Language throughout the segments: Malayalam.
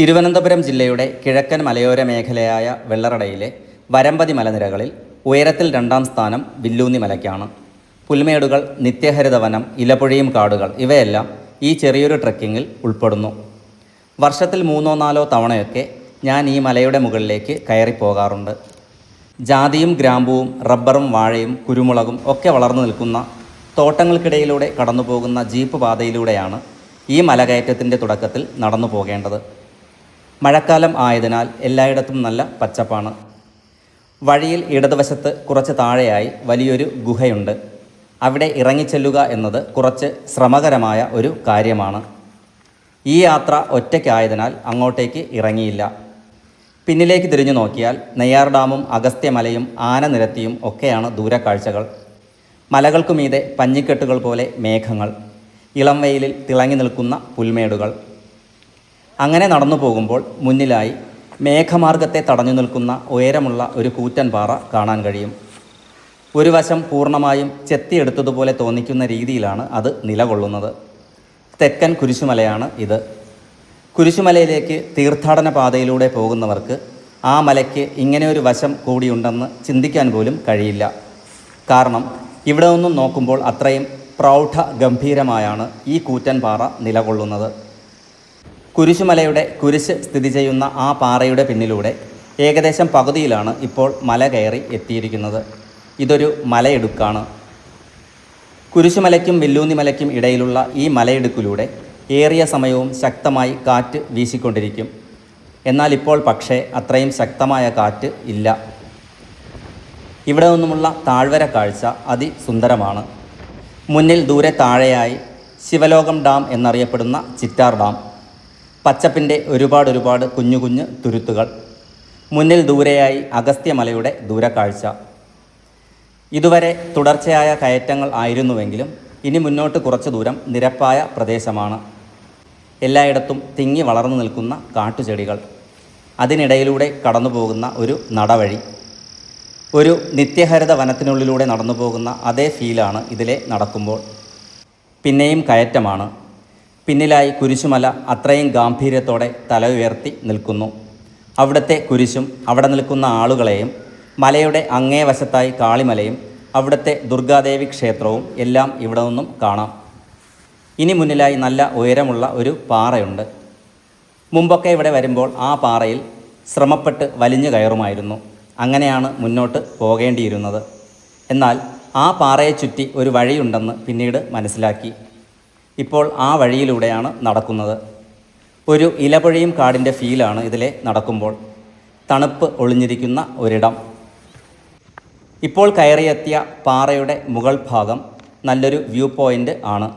തിരുവനന്തപുരം ജില്ലയുടെ കിഴക്കൻ മലയോര മേഖലയായ വെള്ളറടയിലെ വരമ്പതി മലനിരകളിൽ ഉയരത്തിൽ രണ്ടാം സ്ഥാനം വില്ലൂന്നി മലയ്ക്കാണ്. പുൽമേടുകൾ നിത്യഹരിതവനം വനം ഇലപൊഴിയും കാടുകൾ ഇവയെല്ലാം ഈ ചെറിയൊരു ട്രക്കിങ്ങിൽ ഉൾപ്പെടുന്നു. വർഷത്തിൽ മൂന്നോ നാലോ തവണയൊക്കെ ഞാൻ ഈ മലയുടെ മുകളിലേക്ക് കയറിപ്പോകാറുണ്ട്. ജാതിയും ഗ്രാമ്പുവും റബ്ബറും വാഴയും കുരുമുളകും ഒക്കെ വളർന്നു നിൽക്കുന്ന തോട്ടങ്ങൾക്കിടയിലൂടെ കടന്നു പോകുന്ന ജീപ്പ് പാതയിലൂടെയാണ് ഈ മലകയറ്റത്തിന്റെ തുടക്കത്തിൽ നടന്നു പോകേണ്ടത് മഴക്കാലം ആയതിനാൽ എല്ലായിടത്തും നല്ല പച്ചപ്പാണ്. വഴിയിൽ ഇടതുവശത്ത് കുറച്ച് താഴെയായി വലിയൊരു ഗുഹയുണ്ട്. അവിടെ ഇറങ്ങിച്ചെല്ലുക എന്നത് കുറച്ച് ശ്രമകരമായ ഒരു കാര്യമാണ്. ഈ യാത്ര ഒറ്റയ്ക്കായതിനാൽ അങ്ങോട്ടേക്ക് ഇറങ്ങിയില്ല. പിന്നിലേക്ക് തിരിഞ്ഞു നോക്കിയാൽ നെയ്യാർ ഡാമും അഗസ്ത്യമലയും ആനനിരത്തിയും ഒക്കെയാണ് ദൂരക്കാഴ്ചകൾ. മലകൾക്കുമീതെ പഞ്ഞിക്കെട്ടുകൾ പോലെ മേഘങ്ങൾ. ഇളം വെയിലിൽ തിളങ്ങി നിൽക്കുന്ന പുൽമേടുകൾ. അങ്ങനെ നടന്നു പോകുമ്പോൾ മുന്നിലായി മേഘമാർഗത്തെ തടഞ്ഞു നിൽക്കുന്ന ഉയരമുള്ള ഒരു കൂറ്റൻ പാറ കാണാൻ കഴിയും. ഒരു വശം പൂർണമായും ചെത്തിയെടുത്തതുപോലെ തോന്നിക്കുന്ന രീതിയിലാണ് അത് നിലകൊള്ളുന്നത്. തെക്കൻ കുരിശുമലയാണ് ഇത്. കുരിശുമലയിലേക്ക് തീർത്ഥാടന പാതയിലൂടെ പോകുന്നവർക്ക് ആ മലയ്ക്ക് ഇങ്ങനെ ഒരു വശം കൂടിയുണ്ടെന്ന് ചിന്തിക്കാൻ പോലും കഴിയില്ല. കാരണം ഇവിടെ നിന്നും നോക്കുമ്പോൾ അത്രയും പ്രൗഢ ഗംഭീരമായാണ് ഈ കൂറ്റൻ പാറ നിലകൊള്ളുന്നത്. കുരിശുമലയുടെ കുരിശ് സ്ഥിതി ചെയ്യുന്ന ആ പാറയുടെ പിന്നിലൂടെ ഏകദേശം പകുതിയിലാണ് ഇപ്പോൾ മല കയറി എത്തിയിരിക്കുന്നത്. ഇതൊരു മലയിടുക്കാണ്. കുരിശുമലയ്ക്കും വില്ലൂന്നിമലയ്ക്കും ഇടയിലുള്ള ഈ മലയിടുക്കിലൂടെ ഏറിയ സമയവും ശക്തമായി കാറ്റ് വീശിക്കൊണ്ടിരിക്കും. എന്നാൽ ഇപ്പോൾ പക്ഷേ അത്രയും ശക്തമായ കാറ്റ് ഇല്ല. ഇവിടെ നിന്നുമുള്ള താഴ്വര കാഴ്ച അതിസുന്ദരമാണ്. മുന്നിൽ ദൂരെ താഴെയായി ശിവലോകം ഡാം എന്നറിയപ്പെടുന്ന ചിറ്റാർ ഡാം. പച്ചപ്പിന്റെ ഒരുപാട് ഒരുപാട് കുഞ്ഞു കുഞ്ഞു തുരുത്തുകൾ. മുന്നിൽ ദൂരെയായി അഗസ്ത്യമലയുടെ ദൂരക്കാഴ്ച. ഇതുവരെ തുടർച്ചയായ കയറ്റങ്ങൾ ആയിരുന്നുവെങ്കിലും ഇനി മുന്നോട്ട് കുറച്ച് ദൂരം നിരപ്പായ പ്രദേശമാണ്. എല്ലായിടത്തും തിങ്ങി വളർന്നു നിൽക്കുന്ന കാട്ടുചെടികൾ. അതിനിടയിലൂടെ കടന്നു പോകുന്ന ഒരു നടവഴി. ഒരു നിത്യഹരിത വനത്തിനുള്ളിലൂടെ നടന്നു പോകുന്ന അതേ ഫീലാണ് ഇതിലെ നടക്കുമ്പോൾ. പിന്നെയും കയറ്റമാണ്. പിന്നിലായി കുരിശുമല അത്രയും ഗാംഭീര്യത്തോടെ തല ഉയർത്തി നിൽക്കുന്നു. അവിടുത്തെ കുരിശും അവിടെ നിൽക്കുന്ന ആളുകളെയും മലയുടെ അങ്ങേ വശത്തായി കാളിമലയും അവിടുത്തെ ദുർഗാദേവി ക്ഷേത്രവും എല്ലാം ഇവിടെ നിന്നും കാണാം. ഇനി മുന്നിലായി നല്ല ഉയരമുള്ള ഒരു പാറയുണ്ട്. മുമ്പൊക്കെ ഇവിടെ വരുമ്പോൾ ആ പാറയിൽ ശ്രമപ്പെട്ട് വലിഞ്ഞു കയറുമായിരുന്നു. അങ്ങനെയാണ് മുന്നോട്ട് പോകേണ്ടിയിരുന്നത്. എന്നാൽ ആ പാറയെ ചുറ്റി ഒരു വഴിയുണ്ടെന്ന് പിന്നീട് മനസ്സിലാക്കി. ഇപ്പോൾ ആ വഴിയിലൂടെയാണ് നടക്കുന്നത്. ഒരു ഇലപൊഴിയും കാടിന്റെ ഫീലാണ് ഇതിലെ നടക്കുമ്പോൾ. തണുപ്പ് ഒളിഞ്ഞിരിക്കുന്ന ഒരിടം. ഇപ്പോൾ കയറിയെത്തിയ പാറയുടെ മുകൾ ഭാഗം നല്ലൊരു വ്യൂ പോയിന്റ് ആണ്.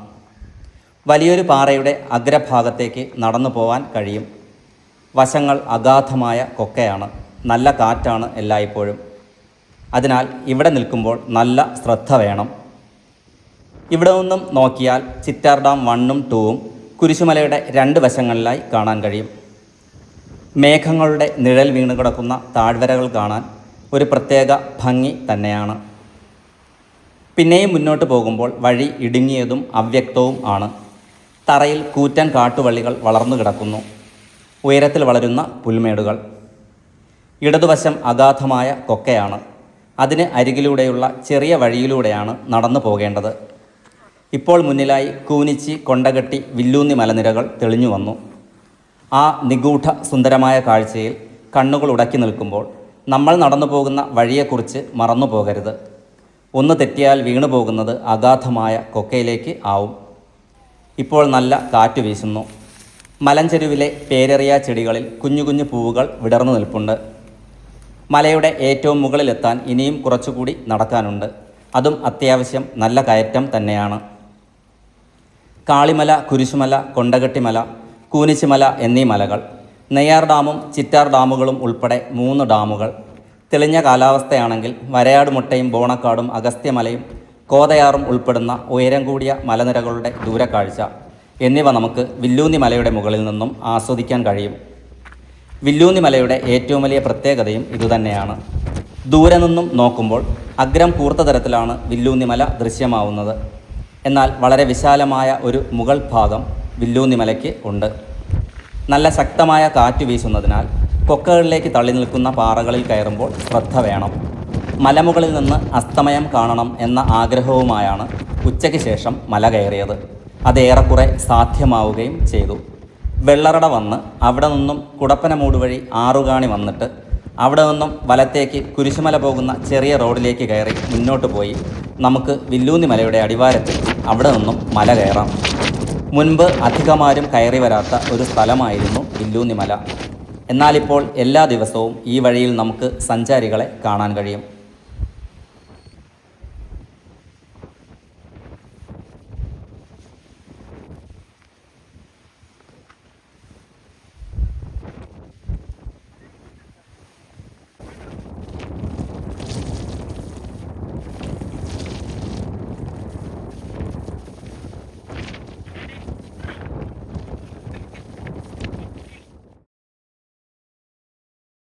വലിയൊരു പാറയുടെ അഗ്രഭാഗത്തേക്ക് നടന്നു പോകാൻ കഴിയും. വശങ്ങൾ അഗാധമായ കൊക്കയാണ്. നല്ല കാറ്റാണ് എല്ലായ്പ്പോഴും. അതിനാൽ ഇവിടെ നിൽക്കുമ്പോൾ നല്ല ശ്രദ്ധ വേണം. ഇവിടെ നിന്നും നോക്കിയാൽ ചിറ്റാർ ഡാം വണ്ണും ടൂവും കുരിശുമലയുടെ രണ്ട് വശങ്ങളിലായി കാണാൻ കഴിയും. മേഘങ്ങളുടെ നിഴൽ വീണ് കിടക്കുന്ന താഴ്വരകൾ കാണാൻ ഒരു പ്രത്യേക ഭംഗി തന്നെയാണ്. പിന്നെയും മുന്നോട്ട് പോകുമ്പോൾ വഴി ഇടുങ്ങിയതും അവ്യക്തവും ആണ്. തറയിൽ കൂറ്റൻ കാട്ടുവള്ളികൾ വളർന്നു കിടക്കുന്നു. ഉയരത്തിൽ വളരുന്ന പുൽമേടുകൾ. ഇടതുവശം അഗാധമായ കൊക്കയാണ്. അതിന് അരികിലൂടെയുള്ള ചെറിയ വഴിയിലൂടെയാണ് നടന്നു പോകേണ്ടത്. ഇപ്പോൾ മുന്നിലായി കൂനിച്ചി കൊണ്ടകെട്ടി വില്ലൂന്നി മലനിരകൾ തെളിഞ്ഞു വന്നു. ആ നിഗൂഢ സുന്ദരമായ കാഴ്ചയിൽ കണ്ണുകൾ ഉടക്കി നിൽക്കുമ്പോൾ നമ്മൾ നടന്നു പോകുന്ന വഴിയെക്കുറിച്ച് മറന്നു പോകരുത്. ഒന്ന് തെറ്റിയാൽ വീണു പോകുന്നത് അഗാധമായ കൊക്കയിലേക്ക് ആവും. ഇപ്പോൾ നല്ല കാറ്റ് വീശുന്നു. മലഞ്ചെരുവിലെ പേരെറിയ ചെടികളിൽ കുഞ്ഞു കുഞ്ഞു പൂവുകൾ വിടർന്നു നിൽപ്പുണ്ട്. മലയുടെ ഏറ്റവും മുകളിലെത്താൻ ഇനിയും കുറച്ചുകൂടി നടക്കാനുണ്ട്. അതും അത്യാവശ്യം നല്ല കയറ്റം തന്നെയാണ്. കാളിമല കുരിശുമല കൊണ്ടകട്ടിമല കൂനിച്ചിമല എന്നീ മലകൾ. നെയ്യാർ ഡാമും ചിറ്റാർ ഡാമുകളും ഉൾപ്പെടെ മൂന്ന് ഡാമുകൾ. തെളിഞ്ഞ കാലാവസ്ഥയാണെങ്കിൽ വരയാട് മുട്ടയും ബോണക്കാടും അഗസ്ത്യമലയും കോതയാറും ഉൾപ്പെടുന്ന ഉയരം കൂടിയ മലനിരകളുടെ ദൂരക്കാഴ്ച എന്നിവ നമുക്ക് വില്ലൂന്നി മലയുടെ മുകളിൽ നിന്നും ആസ്വദിക്കാൻ കഴിയും. വില്ലൂന്നി മലയുടെ ഏറ്റവും വലിയ പ്രത്യേകതയും ഇതുതന്നെയാണ് ദൂരെ നിന്നും നോക്കുമ്പോൾ അഗ്രം കൂർത്ത തരത്തിലാണ് വില്ലൂന്നി മല ദൃശ്യമാവുന്നത്. എന്നാൽ വളരെ വിശാലമായ ഒരു മുകൾ ഭാഗം വില്ലൂന്നി മലയ്ക്ക് ഉണ്ട്. നല്ല ശക്തമായ കാറ്റ് വീശുന്നതിനാൽ കൊക്കകളിലേക്ക് തള്ളി നിൽക്കുന്ന പാറകളിൽ കയറുമ്പോൾ ശ്രദ്ധ വേണം. മലമുകളിൽ നിന്ന് അസ്തമയം കാണണം എന്ന ആഗ്രഹവുമായാണ് ഉച്ചയ്ക്ക് ശേഷം മല കയറിയത്. അതേറെക്കുറെ സാധ്യമാവുകയും ചെയ്തു. വെള്ളറട വന്ന് അവിടെ നിന്നും കുടപ്പനമൂട് വഴി ആറുകാണി വന്നിട്ട് അവിടെ നിന്നും വലത്തേക്ക് കുരിശുമല പോകുന്ന ചെറിയ റോഡിലേക്ക് കയറി മുന്നോട്ട് പോയി നമുക്ക് വില്ലൂന്നി മലയുടെ അടിവാരത്തെത്തി. അവിടെ നിന്നും മല കയറാം. മുൻപ് അധികമാരും കയറി വരാത്ത ഒരു സ്ഥലമായിരുന്നു ഇല്ലൂന്നിമല. എന്നാലിപ്പോൾ എല്ലാ ദിവസവും ഈ വഴിയിൽ നമുക്ക് സഞ്ചാരികളെ കാണാൻ കഴിയും.